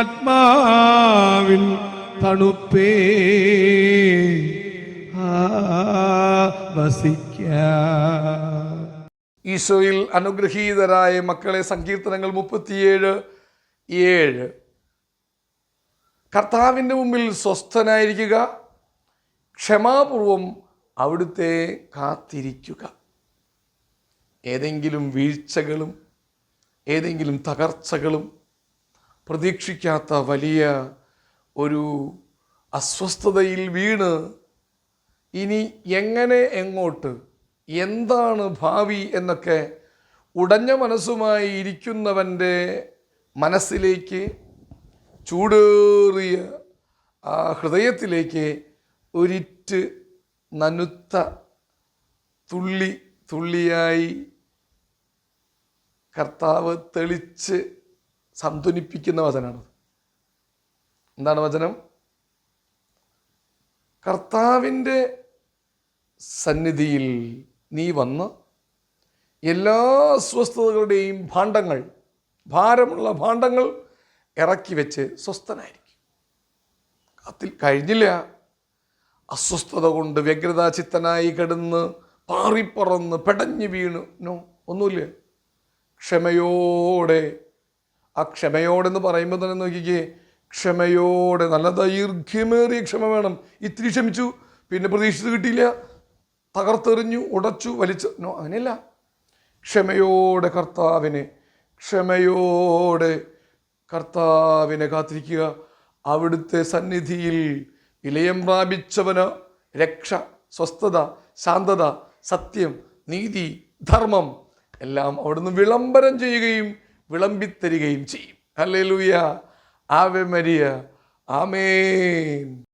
ആത്മാവിൻ തണുപ്പേ. വസിക്ക. ഈശോയിൽ അനുഗ്രഹീതരായ മക്കളെ സങ്കീർത്തനങ്ങൾ മുപ്പത്തിയേഴ് ഏഴ്. കർത്താവിന്റെ മുമ്പിൽ സ്വസ്ഥനായിരിക്കുക ക്ഷമാപൂർവം അവിടുത്തെ കാത്തിരിക്കുക. ഏതെങ്കിലും വീഴ്ചകളും ഏതെങ്കിലും തകർച്ചകളും പ്രതീക്ഷിക്കാത്ത വലിയ ഒരു അസ്വസ്ഥതയിൽ വീണ് ഇനി എങ്ങനെ എങ്ങോട്ട് എന്താണ് ഭാവി എന്നൊക്കെ ഉടഞ്ഞ മനസ്സുമായി ഇരിക്കുന്നവന്റെ മനസ്സിലേക്ക് ചൂടേറിയ ആ ഹൃദയത്തിലേക്ക് ഒരിറ്റ് നനുത്ത തുള്ളി തുള്ളിയായി കർത്താവ് തെളിച്ച് സന്തുനിപ്പിക്കുന്ന വചനമാണ് എന്താണ് വചനം? കർത്താവിന്റെ സന്നിധിയിൽ നീ വന്ന് എല്ലാ അസ്വസ്ഥതകളുടെയും ഭാണ്ഡങ്ങൾ ഭാരമുള്ള ഭാണ്ഡങ്ങൾ ഇറക്കി വെച്ച് സ്വസ്ഥനായിരിക്കും. അതിൽ കഴിഞ്ഞില്ല. അസ്വസ്ഥത കൊണ്ട് വ്യഗ്രതാചിത്തനായി കിടന്ന് പാറിപ്പറന്ന് പെടഞ്ഞു വീണു. നോ ഒന്നുമില്ല. ക്ഷമയോടെ ആ ക്ഷമയോടെന്ന് പറയുമ്പോൾ തന്നെ നോക്കിക്കേ ക്ഷമയോടെ നല്ല ദൈർഘ്യമേറിയ ക്ഷമ വേണം. ഇത്തിരി ക്ഷമിച്ചു പിന്നെ പ്രതീക്ഷിച്ച് കിട്ടിയില്ല. തകർത്തെറിഞ്ഞു ഉടച്ചു വലിച്ചു. അങ്ങനെയല്ല. ക്ഷമയോടെ കർത്താവിനെ ക്ഷമയോടെ കർത്താവിനെ കാത്തിരിക്കുക. അവിടുത്തെ സന്നിധിയിൽ ഇലയം പ്രാപിച്ചവന് രക്ഷ സ്വസ്ഥത ശാന്തത സത്യം നീതി ധർമ്മം എല്ലാം അവിടുന്ന് വിളംബരം ചെയ്യുകയും വിളമ്പിത്തരികയും ചെയ്യും. അല്ലേ ലൂയ ആവെ മരിയ. ആമേൻ.